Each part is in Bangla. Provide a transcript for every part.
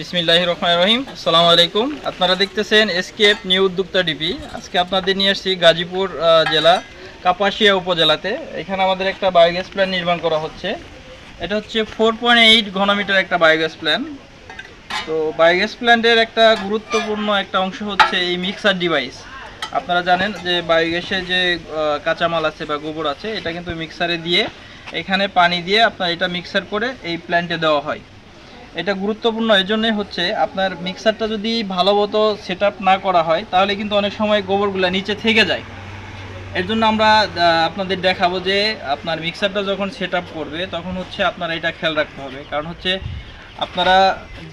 বিসমিল্লাহ রহমান রহিম আসসালামু আলাইকুম। আপনারা দেখতেছেন এসকেপ নিউ উদ্যোক্তা ডিপি আজকে আপনাদের নিয়ে আসছি গাজীপুর জেলা, কাপাসিয়া উপজেলাতে। এখানে আমাদের একটা বায়োগ্যাস প্ল্যান্ট নির্মাণ করা হচ্ছে। এটা হচ্ছে ফোর পয়েন্ট এইট ঘনমিটার একটা বায়োগ্যাস প্ল্যান্ট তো বায়োগ্যাস প্ল্যান্টের একটা গুরুত্বপূর্ণ একটা অংশ হচ্ছে এই মিক্সার ডিভাইস আপনারা জানেন যে বায়োগ্যাসের যে কাঁচামাল আছে বা গোবর আছে, এটা কিন্তু মিক্সারে দিয়ে এখানে পানি দিয়ে আপনার এটা মিক্সার করে এই প্ল্যান্টে দেওয়া হয়। এটা গুরুত্বপূর্ণ এই জন্যই হচ্ছে আপনার মিক্সারটা যদি ভালো মতো সেট না করা হয়, তাহলে কিন্তু অনেক সময় গোবরগুলো নিচে থেকে যায়। এর জন্য আমরা আপনাদের দেখাবো যে আপনার মিক্সারটা যখন সেট করবে, তখন হচ্ছে আপনার এটা খেয়াল রাখতে হবে। কারণ হচ্ছে আপনারা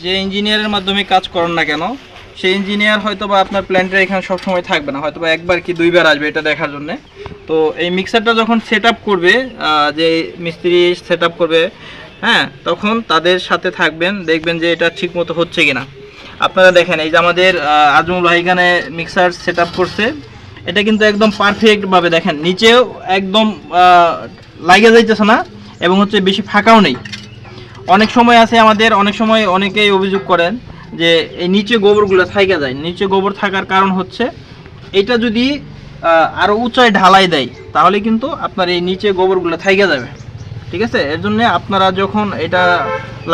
যে ইঞ্জিনিয়ারের মাধ্যমে কাজ করেন না কেন, সেই ইঞ্জিনিয়ার হয়তো বা আপনার প্ল্যান্টের এখানে সবসময় থাকবে না হয়তো বা একবার কি দুইবার আসবে এটা দেখার জন্য। তো এই মিক্সারটা যখন সেট করবে যে মিস্ত্রি সেট করবে হ্যাঁ তখন তাদের সাথে থাকবেন, দেখবেন যে এটা ঠিক মতো হচ্ছে কিনা। আপনারা দেখেন, এই যে আমাদের আজমুল ভাই এখানে মিক্সার সেট করছে। এটা কিন্তু একদম পারফেক্টভাবে দেখেন, নিচেও একদম লাগে যাইতেছে না এবং হচ্ছে বেশি ফাঁকাও নেই। অনেক সময় আছে আমাদের, অনেক সময় অনেকেই অভিযোগ করেন যে এই নিচে গোবরগুলো থাইকা যায়। নিচে গোবর থাকার কারণ হচ্ছে, এটা যদি আরও উঁচায় ঢালাই দেয়, তাহলে কিন্তু আপনার এই নিচে গোবরগুলো থাইকা যাবে। ঠিক আছে? এর জন্য আপনারা যখন এটা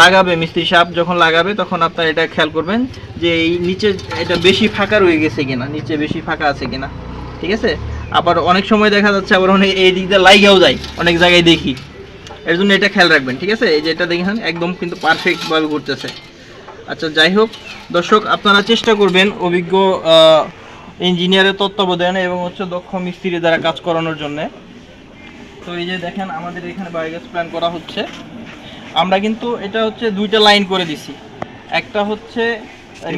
লাগাবে, মিস্ত্রি সাপ যখন লাগাবে, তখন আপনারা এটা খেয়াল করবেন যে এই নিচে এটা বেশি ফাঁকা রয়ে গেছে কিনা, নিচে বেশি ফাঁকা আছে কিনা। ঠিক আছে? আবার অনেক সময় দেখা যাচ্ছে, আবার অনেক এই দিক দিয়ে লাইগাও যায়, অনেক জায়গায় দেখি। এর জন্য এটা খেয়াল রাখবেন, ঠিক আছে? এই যে এটা দেখেন, একদম কিন্তু পারফেক্টভাবে ঘুরতেছে। আচ্ছা যাই হোক, দর্শক, আপনারা চেষ্টা করবেন অভিজ্ঞ ইঞ্জিনিয়ারের তত্ত্বাবধানে এবং হচ্ছে দক্ষ মিস্ত্রি দ্বারা কাজ করানোর জন্য। তো এই যে দেখেন আমাদের এখানে বায়োগ্যাস প্ল্যান করা হচ্ছে। আমরা কিন্তু এটা হচ্ছে দুইটা লাইন করে দিছি। একটা হচ্ছে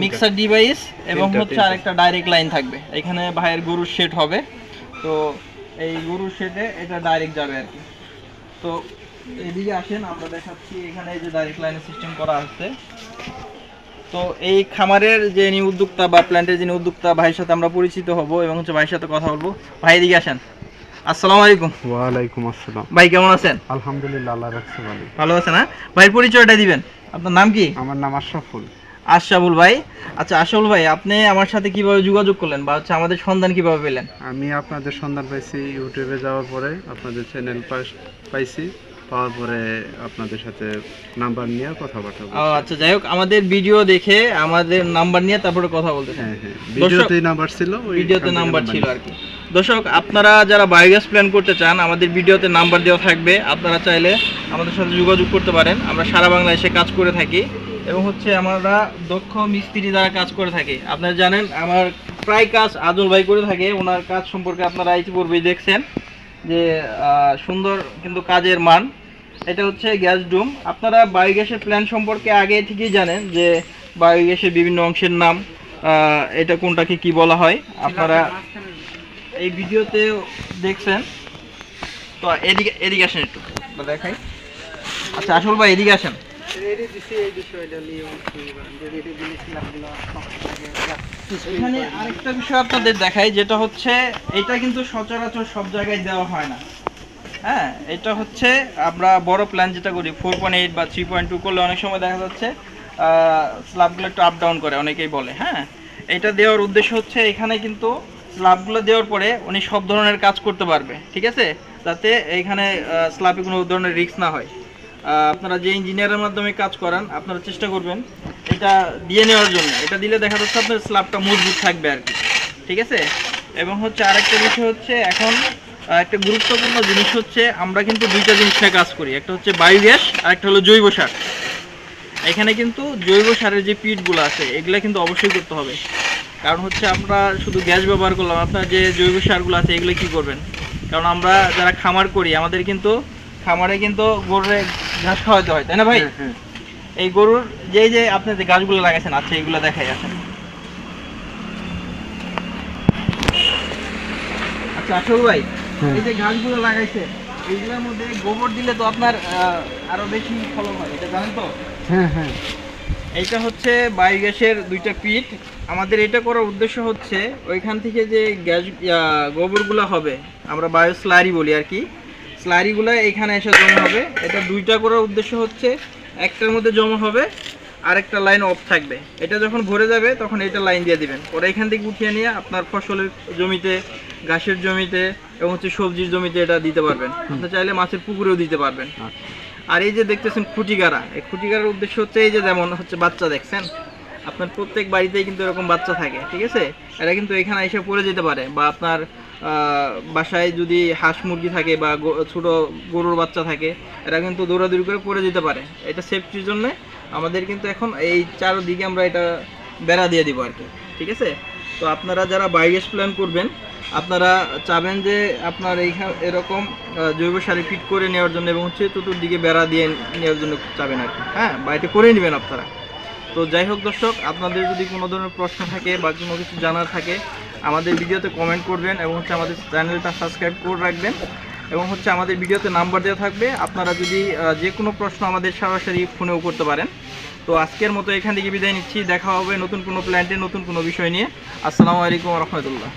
মিক্সার ডিভাইস এবং হচ্ছে। আরেকটা ডাইরেক্ট লাইন থাকবে। এখানে ভাইয়ের গরুর শেড হবে। তো এই গরুর শেডে এটা ডাইরেক্ট যাবে আর কি। তো এদিকে আসেন আমরা দেখাচ্ছি এখানে এই যে ডাইরেক্ট লাইনের সিস্টেম করা আছে। তো এই খামারের যে উদ্যোক্তা বা প্ল্যান্টের যিনি উদ্যোক্তা ভাইয়ের সাথে আমরা পরিচিত হব এবং হচ্ছে ভাইয়ের সাথে কথা বলব। ভাই এদিকে আসেন। আসসালামু আলাইকুম। আসসালাম। ভাই কেমন আছেন? আলহামদুলিল্লাহ আল্লাহ রাখছে ভালো ভালো আছেন হ্যাঁ? ভাই পরিচয়টা দিবেন। আপনার নাম কি? আমার নাম আশরাফুল। আশরাফুল ভাই। আচ্ছা আশরাফুল ভাই আপনি আমার সাথে কীভাবে যোগাযোগ করলেন বা হচ্ছে আমাদের সন্ধান কীভাবে পেলেন? আমি আপনাদের সন্ধান পাইছি ইউটিউবে যাওয়ার পরে আপনাদের চ্যানেল পাইছি। পাওয়ার পরে আপনাদের সাথে নাম্বার নিয়ে ও আচ্ছা যাই হোক আমাদের ভিডিও দেখে আমাদের নাম্বার নিয়ে তারপরে কথা বলতেছেন হ্যাঁ হ্যাঁ ভিডিওতে নাম্বার ছিল ভিডিওতে নাম্বার ছিল আর কি। দর্শক আপনারা যারা বায়োগ্যাস প্ল্যান করতে চান আমাদের ভিডিওতে নাম্বার দেওয়া থাকবে। আপনারা চাইলে আমাদের সাথে যোগাযোগ করতে পারেন। আমরা সারা বাংলাদেশে কাজ করে থাকি। এবং হচ্ছে আমরা দক্ষ মিস্ত্রি দ্বারা কাজ করে থাকি। আপনারা জানেন আমার প্রায় কাজ আজল ভাই করে থাকে। ওনার কাজ সম্পর্কে আপনারা ইতিপূর্বেই দেখছেন। যে সুন্দর কিন্তু কাজের মান, এটা হচ্ছে গ্যাস ডুম। আপনারা বায়োগ্যাসের প্ল্যান সম্পর্কে আগে থেকেই জানেন যে বায়োগ্যাসের বিভিন্ন অংশের নাম এটা কোনটাকে কি বলা হয়। আপনারা এই ভিডিওতে দেখছেন। তো এদিকে এদিকে আসেন একটু। দেখাই। আচ্ছা আসল ভাই, এদিকে আসেন। এখানে আরেকটা বিষয় আপনাদের দেখাই, যেটা হচ্ছে, এটা কিন্তু সচরাচর সব জায়গায় দেওয়া হয় না। হ্যাঁ এটা হচ্ছে আমরা বড় প্ল্যান যেটা করি ফোর পয়েন্ট এইট বা থ্রি পয়েন্ট টু করলে অনেক সময় দেখা যাচ্ছে স্ল্যাবগুলো একটু আপ ডাউন করে, অনেকেই বলে হ্যাঁ। এটা দেওয়ার উদ্দেশ্য হচ্ছে, এখানে কিন্তু স্ল্যাবগুলো দেওয়ার পরে উনি সব ধরনের কাজ করতে পারবে, ঠিক আছে? যাতে এইখানে স্ল্যাবে কোনো ধরনের রিস্ক না হয়। আপনারা যে ইঞ্জিনিয়ারের মাধ্যমে কাজ করান, আপনারা চেষ্টা করবেন এটা দিয়ে নেওয়ার জন্য। এটা দিলে দেখা যাচ্ছে আপনার স্ল্যাবটা মজবুত থাকবে আর কি। ঠিক আছে? এবং হচ্ছে আরেকটা বিষয় হচ্ছে, এখন একটা গুরুত্বপূর্ণ জিনিস হচ্ছে, আমরা কিন্তু দুইটা জিনিস নিয়ে কাজ করি। একটা হচ্ছে বায়োগ্যাস, আর একটা হলো জৈব সার। এখানে কিন্তু জৈব সারের যে পিটগুলো আছে, এগুলো কিন্তু অবশ্যই করতে হবে। কারণ হচ্ছে আমরা শুধু গ্যাস ব্যবহার করলাম, আপনার যে জৈব সারগুলো আছে, এগুলো কি করবেন? কারণ আমরা যারা খামার করি, আমাদের কিন্তু খামারে কিন্তু গরুরে ঘাস খাওয়াতে হয় তাই না ভাই। এই গরুর যে যে আপনি যে গাছগুলো লাগাইছেন আচ্ছা এইগুলো দেখাই আছে আচ্ছা আসল ভাই। এই যে গাছগুলো লাগাইছে এইগুলোর মধ্যে গোবর দিলে তো আপনার আরও বেশি ফলন হয় এটা জানেন তো? হ্যাঁ হ্যাঁ এইটা হচ্ছে বায়োগ্যাসের দুইটা পিট আমাদের এটা করার উদ্দেশ্য হচ্ছে ওইখান থেকে যে গ্যাস গোবরগুলো হবে আমরা বায়ো স্লারি বলি আর কি স্লারিগুলো এখানে এসে জমা হবে। এটা দুইটা করার উদ্দেশ্য হচ্ছে একটার মধ্যে জমা হবে আরেকটা লাইন অফ থাকবে। এটা যখন ভরে যাবে তখন এটা লাইন দিয়ে দিবেন। ওরা এখান থেকে উঠিয়ে নিয়ে আপনার ফসলের জমিতে ঘাসের জমিতে এবং হচ্ছে সবজির জমিতে এটা দিতে পারবেন। আপনি চাইলে মাছের পুকুরেও দিতে পারবেন। আচ্ছা। আর এই যে দেখতেছেন খুঁটিগাড়া এই খুঁটিগাড়ার উদ্দেশ্য হচ্ছে এই যে যেমন হচ্ছে বাচ্চা দেখছেন আপনার প্রত্যেক বাড়িতেই কিন্তু এরকম বাচ্চা থাকে ঠিক আছে? এরা কিন্তু এখানে এসে পড়ে যেতে পারে বা আপনার বাসায় যদি হাঁস মুরগি থাকে বা ছোট গরুর বাচ্চা থাকে, এরা কিন্তু দৌড়াদৌড়ি করে পড়ে যেতে পারে। এটা সেফটির জন্য আমাদের কিন্তু এখন এই চারদিকে আমরা এটা বেড়া দিয়ে দিব আর কি, ঠিক আছে? তো আপনারা যারা বায়োগ্যাস প্ল্যান করবেন, আপনারা চাবেন যে আপনার এইখানে এরকম জৈব সারে ফিট করে নেওয়ার জন্য এবং হচ্ছে চতুর্দিকে বেড়া দিয়ে নেওয়ার জন্য চাবেন আর কি হ্যাঁ? বাড়িতে করে নেবেন আপনারা। তো যাই হোক দর্শক, আপনাদের যদি কোনো ধরনের প্রশ্ন থাকে বা কোনো কিছু জানার থাকে, আমাদের ভিডিওতে কমেন্ট করবেন এবং হচ্ছে আমাদের চ্যানেলটা সাবস্ক্রাইব করে রাখবেন এবং হচ্ছে আমাদের ভিডিওতে নাম্বার দেওয়া থাকবে। আপনারা যদি যে কোনো প্রশ্ন আমাদের সরাসরি ফোনেও করতে পারেন। তো আজকের মতো এখান থেকে বিদায় নিচ্ছি। দেখা হবে নতুন কোনো প্ল্যান্টে নতুন কোনো বিষয় নিয়ে। আসসালামু আলাইকুম রহমতুল্লাহ।